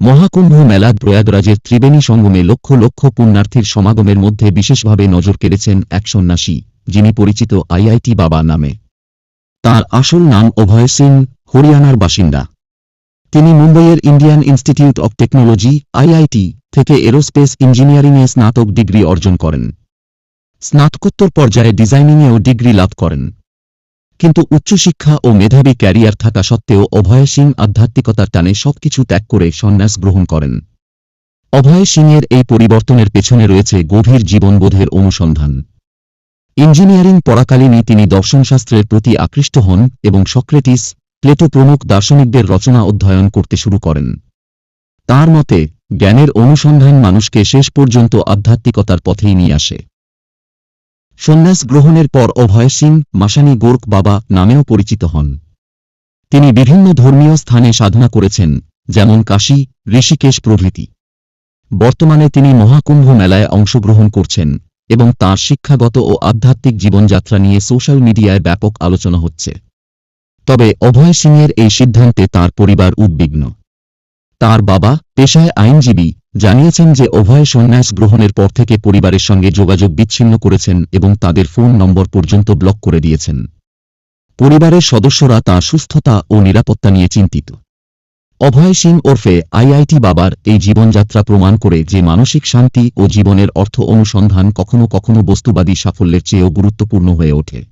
মহাকুম্ভ মেলা প্রয়াগরাজের ত্রিবেণী সঙ্গমে লক্ষ লক্ষ পুণ্যার্থীর সমাগমের মধ্যে বিশেষভাবে নজর কেড়েছেন এক সন্ন্যাসী, যিনি পরিচিত আইআইটি বাবা নামে। তার আসল নাম অভয় সিং, হরিয়ানার বাসিন্দা। তিনি মুম্বইয়ের Indian Institute of Technology, IIT থেকে এরোস্পেস ইঞ্জিনিয়ারিংয়ে স্নাতক ডিগ্রি অর্জন করেন। স্নাতকোত্তর পর্যায়ে ডিজাইনিংয়েও ডিগ্রি লাভ করেন। কিন্তু উচ্চশিক্ষা ও মেধাবী ক্যারিয়ার থাকা সত্ত্বেও অভয় সিং আধ্যাত্মিকতার টানে সবকিছু ত্যাগ করে সন্ন্যাস গ্রহণ করেন। অভয় সিংয়ের এই পরিবর্তনের পেছনে রয়েছে গভীর জীবনবোধের অনুসন্ধান। ইঞ্জিনিয়ারিং পড়াকালীনই তিনি দর্শনশাস্ত্রের প্রতি আকৃষ্ট হন এবং সক্রেটিস, প্লেটো প্রমুখ দার্শনিকদের রচনা অধ্যয়ন করতে শুরু করেন। তার মতে, জ্ঞানের অনুসন্ধান মানুষকে শেষ পর্যন্ত আধ্যাত্মিকতার পথেই নিয়ে আসে। সন্ন্যাস গ্রহণের পর অভয় সিং, মাসানি গোর্খ বাবা নামেও পরিচিত হন। তিনি বিভিন্ন ধর্মীয় স্থানে সাধনা করেছেন, যেমন কাশী, ঋষিকেশ প্রভৃতি। বর্তমানে তিনি মহাকুম্ভ মেলায় অংশগ্রহণ করছেন এবং তার শিক্ষাগত ও আধ্যাত্মিক জীবনযাত্রা নিয়ে সোশ্যাল মিডিয়ায় ব্যাপক আলোচনা হচ্ছে। তবে অভয় সিংয়ের এই সিদ্ধান্তে তার পরিবার উদ্বিগ্ন। তার বাবা, পেশায় আইনজীবী জানিয়েছেন যে অভয় সন্ন্যাস গ্রহণের পর থেকে পরিবারের সঙ্গে যোগাযোগ বিচ্ছিন্ন করেছেন এবং তাদের ফোন নম্বর পর্যন্ত ব্লক করে দিয়েছেন। পরিবারের সদস্যরা তাঁর সুস্থতা ও নিরাপত্তা নিয়ে চিন্তিত। অভয় সিং ওরফে আইআইটি বাবার এই জীবনযাত্রা প্রমাণ করে যে মানসিক শান্তি ও জীবনের অর্থ অনুসন্ধান কখনো কখনো বস্তুবাদী সাফল্যের চেয়েও গুরুত্বপূর্ণ হয়ে ওঠে।